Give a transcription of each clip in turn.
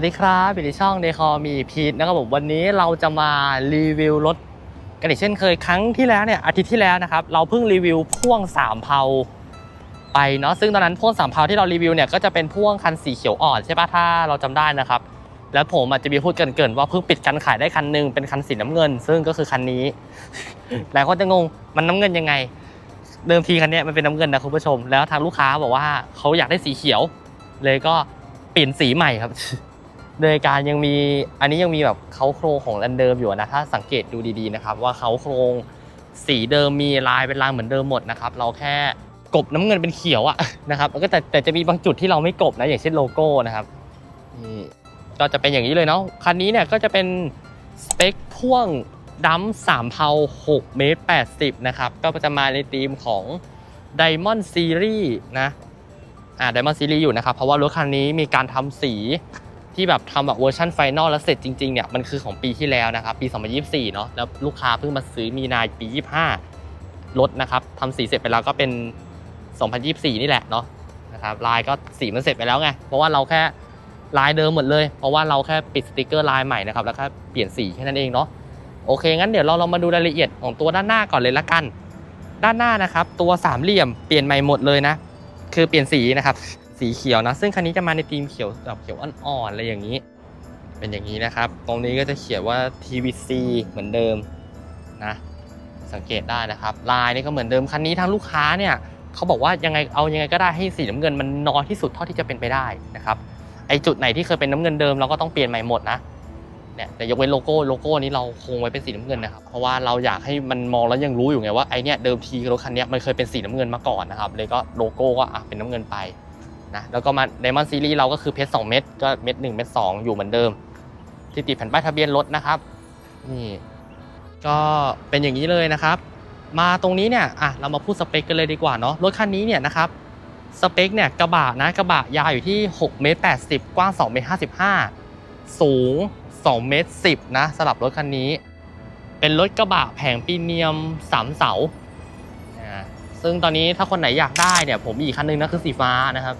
วัสดีครับอยู่ในช่องเดคอมีพีทนะครับผมวันนี้เราจะมารีวิวรถกันอีกเช่นเคยครั้งที่แล้วเนี่ยอาทิตย์ที่แล้วนะครับเราเพิ่งรีวิวพ่วงสามเพาไปเนาะซึ่งตอนนั้นพ่วงสามเพาที่เรารีวิวเนี่ยก็จะเป็นพ่วงคันสีเขียวอ่อนใช่ปะถ้าเราจำได้นะครับ แล้วผมอาจจะมีพูดเกินๆว่าเพิ่งปิดการขายได้คันหนึงเป็นคันสีน้ำเงิน ซึ่งก็คือคันนี้หลายคนจะงงมันน้ำเงินยังไง เดิมทีคันนี้มันเป็นน้ำเงินนะคุณผู้ชม แล้วทางลูกค้าบอกว่าเขาอยากได้สีเขียว เลยก็เปลี่ยนสีใหม่ครับ โดยการยังมีอันนี้ยังมีแบบเขาโครงของอันเดิมอยู่นะถ้าสังเกตดูดีๆนะครับว่าเขาโครงสีเดิมมีลายเป็นลายเหมือนเดิมหมดนะครับเราแค่กบน้ำเงินเป็นเขียวอะนะครับก็แต่แต่จะมีบางจุดที่เราไม่กบนะอย่างเช่นโลโก้นะครับนี่ก็จะเป็นอย่างนี้เลยเนาะคันนี้เนี่ยก็จะเป็นสเปคพ่วงดัมสามเพา6เมตร80นะครับก็จะมาในธีมของ Diamond Series นะอ่า Diamond Series อยู่นะครับเพราะว่ารถคันนี้มีการทำสี ที่แบบทำแบบเวอร์ชันไฟนอลแล้วเสร็จจริงๆเนี่ยมันคือของปีที่แล้วนะครับปี 2024 เนาะแล้วลูกค้าเพิ่งมาซื้อมีนาปี 25 รถนะครับทำสีเสร็จไปแล้วก็เป็น 2024 นี่แหละเนาะนะครับลายก็สีมันเสร็จไปแล้วไงเพราะว่าเราแค่ลายเดิมหมดเลย เพราะว่าเราแค่ปิดสติกเกอร์ลายใหม่นะครับแล้วก็เปลี่ยนสีแค่นั้นเองเนาะโอเค งั้นเดี๋ยวเราเรามาดูรายละเอียดของตัวด้านหน้าก่อนเลยละกัน ด้านหน้านะครับ ตัวสามเหลี่ยมเปลี่ยนใหม่หมดเลยนะ คือเปลี่ยนสีนะครับ สีเขียวนะ ซึ่งคันนี้จะมาในธีมเขียวแบบเขียวอ่อนๆอะไรอย่างนี้ เป็นอย่างนี้นะครับ ตรงนี้ก็จะเขียนว่า TVC เหมือนเดิมนะสังเกตได้นะครับ ลายนี่ก็เหมือนเดิมคันนี้ทางลูกค้าเนี่ยเขาบอกว่ายังไงเอายังไงก็ได้ให้สีน้ำเงินมันน้อยที่สุดเท่าที่จะเป็นไปได้นะครับไอจุดไหนที่เคยเป็นน้ำเงินเดิมเราก็ต้องเปลี่ยนใหม่หมดนะเนี่ยแต่ยกเว้นโลโก้โลโก้นี้เราคงไว้เป็นสีน้ำเงินนะครับเพราะว่าเราอยากให้มันมองแล้วยังรู้อยู่ไงว่าไอเนี่ยเดิมทีรถคันเนี้ยมันเคยเป็นสีน้ำเงินมาก่อนนะครับเลยก็โลโก้ก็อะเป็นน้ำเงินไป นะแล้วก็มา Diamond Series เราก็คือเพชร2เม็ดก็เม็ด1เม็ด2อยู่เหมือนเดิม ที่ติดแผ่นป้ายทะเบียนรถนะครับนี่ก็เป็นอย่างนี้เลยนะครับ มาตรงนี้เนี่ยอะเรามาพูดสเปคกันเลยดีกว่าเนาะรถคันนี้เนี่ยนะครับสเปคเนี่ยกระบะนะกระบะยาวอยู่ที่6เมตร80 กว้าง2เมตร55 สูง2เมตร10นะสำหรับรถคันนี้ เป็นรถกระบะแผงปีเนียมสามเสาอ่าซึ่งตอนนี้ถ้าคนไหนอยากได้เนี่ยผมมีอีกคันนึงนะคือสีฟ้านะครับ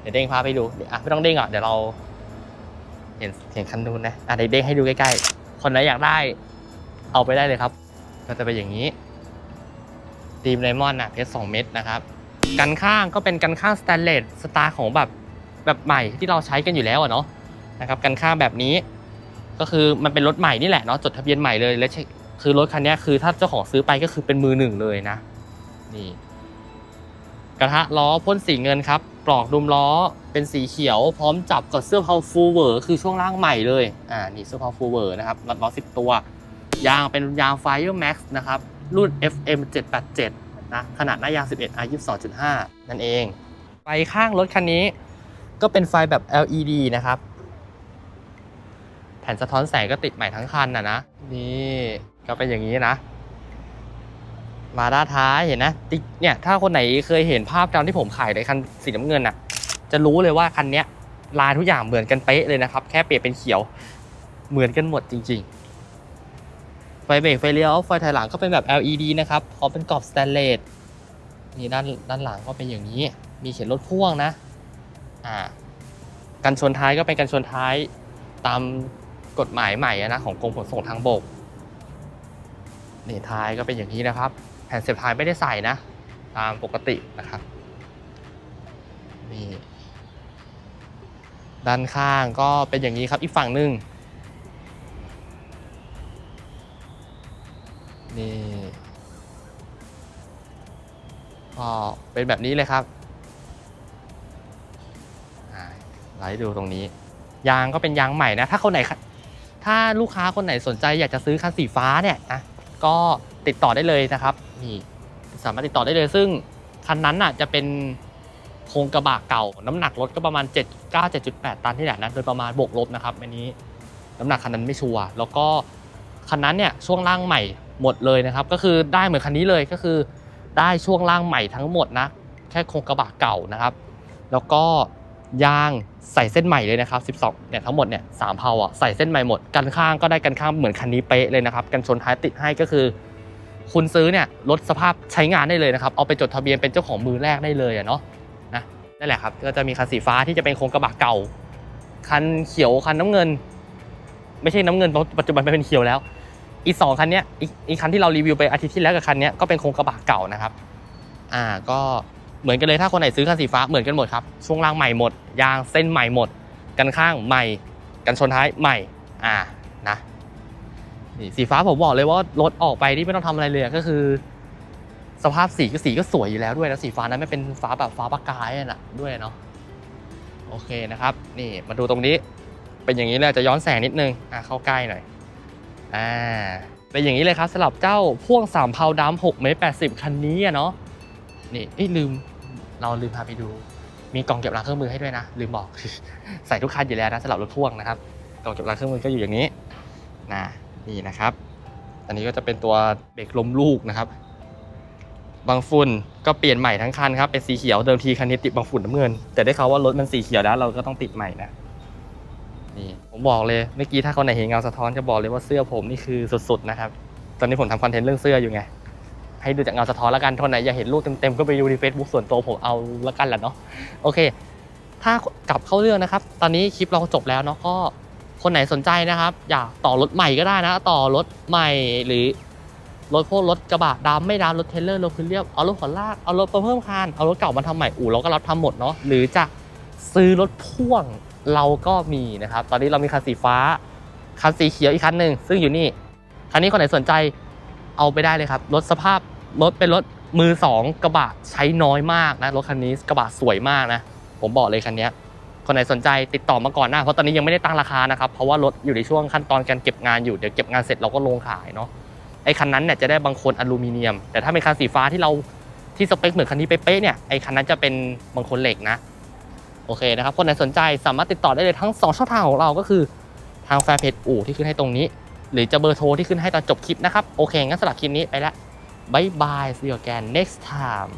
เดี๋ยวเด้งพาไปดูเดี๋ยวอะไม่ต้องเด้งอะเดี๋ยวเรา เห็นเห็นคันนู้นนะอะเดี๋ยวเด้งให้ดูใกล้ๆ คนไหนอยากได้ เอาไปได้เลยครับ ก็จะเป็นอย่างนี้ทีมไดมอนด์อะเพชรสองเม็ดนะครับกันข้างก็เป็นกันข้างสแตนเลสสไตล์ของแบบแบบใหม่ที่เราใช้กันอยู่แล้วอะเนาะนะครับกันข้างแบบนี้ ก็คือมันเป็นรถใหม่นี่แหละเนาะจดทะเบียนใหม่เลยและคือรถคันนี้คือถ้าเจ้าของซื้อไปก็คือเป็นมือหนึ่งเลยนะ นี่ กระทะล้อพ่นสีเงินครับปลอกดุมล้อเป็นสีเขียว พร้อมจับกับเสื้อเพาฟูเวอร์คือช่วงล่างใหม่เลยอ่านี่เสื้อเพาฟูเวอร์นะครับน็อตล้อ10ตัวยางเป็นยาง Fire Max นะครับรุ่น FM 787นะขนาดหน้ายาง 11 R 22.5 นั่นเอง ไฟข้างรถคันนี้ ก็เป็นไฟแบบ LED นะครับ แผ่นสะท้อนแสงก็ติดใหม่ทั้งคันนะนะ นี่ก็เป็นอย่างนี้นะ มาด้าท้ายเห็นนะติ๊กเนี่ยถ้าคนไหนเคยเห็นภาพตอนที่ผมขายในคันสีน้ำเงินอะ จะรู้เลยว่าคันเนี้ยลายทุกอย่างเหมือนกันเป๊ะเลยนะครับ แค่เปลี่ยนเป็นเขียวเหมือนกันหมดจริง ๆ ไฟเบรกไฟเลี้ยวไฟถอยหลังก็เป็นแบบ LED นะครับพร้อมเป็นกรอบสแตนเลสนี่ด้านด้านหลังก็เป็นอย่างนี้ มีเขียนรถพ่วงนะอ่ากันชนท้ายก็เป็นกันชนท้ายตามกฎหมายใหม่นะของกรมขนส่งทางบกนี่ท้ายก็เป็นอย่างนี้นะครับ ผ่นเสียบท้ายไม่ได้ใส่นะ ตามปกตินะครับนี่ด้านข้างก็เป็นอย่างนี้ครับอีกฝั่งหนึ่งนี่ก็เป็นแบบนี้เลยครับไลท์ดูตรงนี้ ยางก็เป็นยางใหม่นะ ถ้าคนไหน ถ้าลูกค้าคนไหนสนใจอยากจะซื้อคันสีฟ้าเนี่ยนะก็ ติดต่อได้เลยนะครับนี่สามารถติดต่อได้เลย ซึ่งคันนั้นน่ะจะเป็นโครงกระบะเก่า น้ำหนักรถก็ประมาณ 7 9 7.8 ตันที่แหละนะโดยประมาณบวกลบนะครับอันนี้น้ำหนักคันนั้นไม่ชัวร์แล้วก็คันนั้นเนี่ยช่วงล่างใหม่หมดเลยนะครับ ก็คือได้เหมือนคันนี้เลยก็คือได้ช่วงล่างใหม่ทั้งหมดนะแค่โครงกระบะเก่านะครับ แล้วก็ยางใส่เส้นใหม่เลยนะครับ 12 เนี่ยทั้งหมดเนี่ยสามเพาอะใส่เส้นใหม่หมด กันข้างก็ได้กันข้างเหมือนคันนี้เป๊ะเลยนะครับ กันชนท้ายติดให้ก็คือ คุณซื้อเนี่ยลดสภาพใช้งานได้เลยนะครับ เอาไปจดทะเบียนเป็นเจ้าของมือแรกได้เลยอะเนาะนะนั่นแหละครับ ก็จะมีคันสีฟ้าที่จะเป็นโครงกระบะเก่า คันเขียวคันน้ำเงิน ไม่ใช่น้ำเงินปัจจุบันเป็นเขียวแล้ว อีกสองคันเนี้ยอีกอีกคันที่เรารีวิวไปอาทิตย์ที่แล้วกับคันเนี้ยก็เป็นโครงกระบะเก่านะครับ อ่าก็เหมือนกันเลยถ้าคนไหนซื้อคันสีฟ้าเหมือนกันหมดครับช่วงล่างใหม่หมดยางเส้นใหม่หมด กันข้างใหม่ กันชนท้ายใหม่อ่า นี่สีฟ้าผมบอกเลยว่ารถออกไปที่ไม่ต้องทำอะไรเลยก็คือ สภาพสีก็สีก็สวยอยู่แล้วด้วยนะสีฟ้านั้นไม่เป็นฟ้าแบบฟ้าประกายน่ะด้วยเนาะโอเคนะครับ นี่มาดูตรงนี้ เป็นอย่างนี้เลยจะย้อนแสงนิดนึงอะเข้าใกล้หน่อยอ่าเป็นอย่างนี้เลยครับสำหรับเจ้าพ่วง3เพาดำ6เมตร80คันนี้อะเนาะนี่เอ้ลืมเราลืมพาไปดู มีกล่องเก็บรังเครื่องมือให้ด้วยนะลืมบอกใส่ทุกคันอยู่แล้วนะสำหรับรถพ่วงนะครับกล่องเก็บรังเครื่องมือก็อยู่อย่างนี้นะ นี่นะครับ อันนี้ก็จะเป็นตัวเบรกลมลูกนะครับ บางฝุ่นก็เปลี่ยนใหม่ทั้งคันครับ เป็นสีเขียวเดิมทีคันนี้ติดบางฝุ่นน้ำเงิน แต่ได้ข่าวว่ารถมันสีเขียวแล้วเราก็ต้องติดใหม่นะนี่ผมบอกเลยเมื่อกี้ถ้าคนไหนเห็นเงาสะท้อนจะบอกเลยว่าเสื้อผมนี่คือสุดๆนะครับ ตอนนี้ผมทำคอนเทนต์เรื่องเสื้ออยู่ไงให้ดูจากเงาสะท้อนแล้วกันคนไหนอยากเห็นรูปเต็มๆก็ไปดูใน Facebook ส่วนตัวผมเอาละกันแหละเนาะโอเค ถ้ากลับเข้าเรื่องนะครับ ตอนนี้คลิปเราจบแล้วเนาะก็ คนไหนสนใจนะครับ อยากต่อรถใหม่ก็ได้นะ ต่อรถใหม่หรือรถพวกรถกระบะดำไม่ดำรถเทเลอร์รถพื้นเรียบเอารถขนลากเอารถเพิ่มคันเอารถเก่ามาทำใหม่อู่เราก็รับทำหมดเนาะหรือจะซื้อรถพ่วงเราก็มีนะครับ ตอนนี้เรามีคันสีฟ้า คันสีเขียวอีกคันหนึ่งซึ่งอยู่นี่คันนี้คนไหนสนใจเอาไปได้เลยครับรถสภาพรถเป็นรถมือสองกระบะใช้น้อยมากนะรถคันนี้กระบะสวยมากนะ ผมบอกเลยคันนี้ คนไหนสนใจติดต่อมาก่อนหน้าเพราะตอนนี้ยังไม่ได้ตั้งราคานะครับเพราะว่ารถอยู่ในช่วงขั้นตอนการเก็บงานอยู่เดี๋ยวเก็บงานเสร็จเราก็ลงขายเนาะไอ้คันนั้นเนี่ยจะได้บางคนอลูมิเนียม แต่ถ้าเป็นคันสีฟ้าที่เราที่สเปคเหมือนคันนี้เป๊ะๆเนี่ยไอ้คันนั้นจะเป็นบางคนเหล็กนะโอเคนะครับคนไหนสนใจสามารถติดต่อได้เลยทั้งสองช่องทางของเราก็คือทางแฟนเพจอู่ที่ขึ้นให้ตรงนี้ หรือจะเบอร์โทรที่ขึ้นให้ตอนจบคลิปนะครับ โอเคงั้นสำหรับคลิปนี้ไปละบายบาย see you again next time